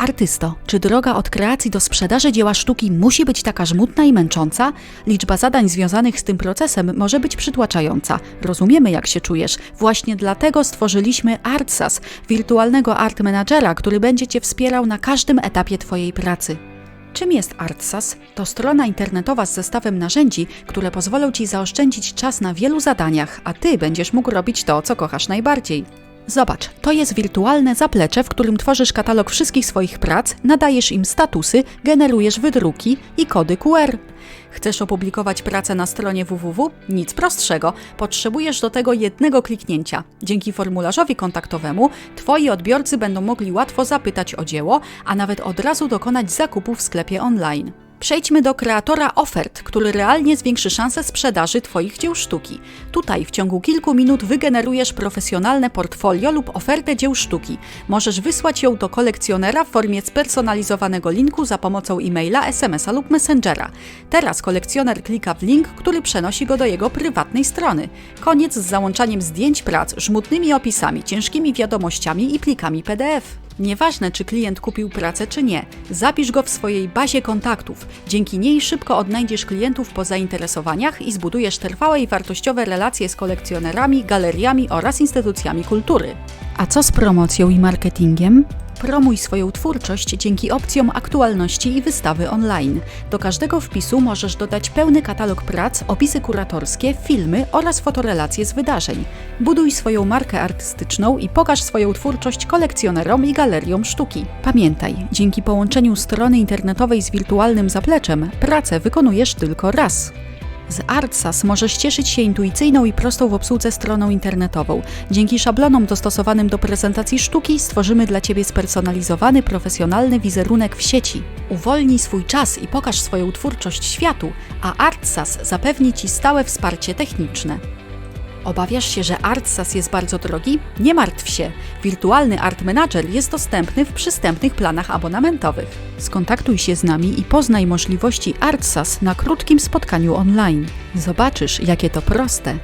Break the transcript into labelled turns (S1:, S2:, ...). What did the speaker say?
S1: Artysto, czy droga od kreacji do sprzedaży dzieła sztuki musi być taka żmudna i męcząca? Liczba zadań związanych z tym procesem może być przytłaczająca. Rozumiemy, jak się czujesz. Właśnie dlatego stworzyliśmy ArtSas, wirtualnego art managera, który będzie Cię wspierał na każdym etapie Twojej pracy. Czym jest ArtSas? To strona internetowa z zestawem narzędzi, które pozwolą Ci zaoszczędzić czas na wielu zadaniach, a Ty będziesz mógł robić to, co kochasz najbardziej. Zobacz, to jest wirtualne zaplecze, w którym tworzysz katalog wszystkich swoich prac, nadajesz im statusy, generujesz wydruki i kody QR. Chcesz opublikować pracę na stronie www? Nic prostszego. Potrzebujesz do tego jednego kliknięcia. Dzięki formularzowi kontaktowemu Twoi odbiorcy będą mogli łatwo zapytać o dzieło, a nawet od razu dokonać zakupu w sklepie online. Przejdźmy do kreatora ofert, który realnie zwiększy szanse sprzedaży Twoich dzieł sztuki. Tutaj w ciągu kilku minut wygenerujesz profesjonalne portfolio lub ofertę dzieł sztuki. Możesz wysłać ją do kolekcjonera w formie spersonalizowanego linku za pomocą e-maila, SMS-a lub Messengera. Teraz kolekcjoner klika w link, który przenosi go do jego prywatnej strony. Koniec z załączaniem zdjęć prac, żmudnymi opisami, ciężkimi wiadomościami i plikami PDF. Nieważne, czy klient kupił pracę, czy nie, zapisz go w swojej bazie kontaktów. Dzięki niej szybko odnajdziesz klientów po zainteresowaniach i zbudujesz trwałe i wartościowe relacje z kolekcjonerami, galeriami oraz instytucjami kultury. A co z promocją i marketingiem? Promuj swoją twórczość dzięki opcjom aktualności i wystawy online. Do każdego wpisu możesz dodać pełny katalog prac, opisy kuratorskie, filmy oraz fotorelacje z wydarzeń. Buduj swoją markę artystyczną i pokaż swoją twórczość kolekcjonerom i galeriom sztuki. Pamiętaj, dzięki połączeniu strony internetowej z wirtualnym zapleczem, pracę wykonujesz tylko raz. Z ArtSas możesz cieszyć się intuicyjną i prostą w obsłudze stroną internetową. Dzięki szablonom dostosowanym do prezentacji sztuki stworzymy dla Ciebie spersonalizowany, profesjonalny wizerunek w sieci. Uwolnij swój czas i pokaż swoją twórczość światu, a ArtSas zapewni Ci stałe wsparcie techniczne. Obawiasz się, że ArtSas jest bardzo drogi? Nie martw się. Wirtualny Art Manager jest dostępny w przystępnych planach abonamentowych. Skontaktuj się z nami i poznaj możliwości ArtSas na krótkim spotkaniu online. Zobaczysz, jakie to proste.